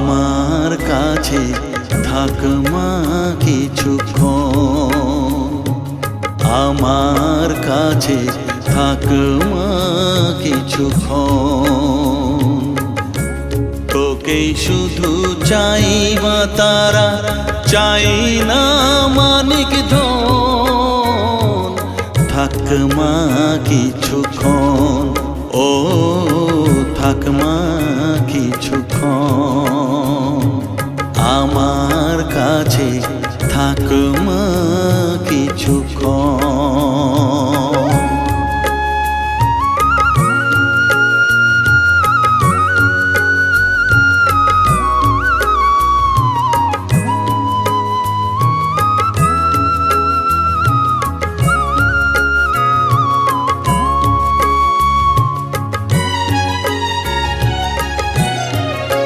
আমার কাছে থাক মা কিছুক্ষণ আমার কাছে থাক মা কিছুক্ষণ তোকেই শুধু চাই মা তারা, চাই না মানিক থাক মা কিছুক্ষণ আমার কাছে থাক মা।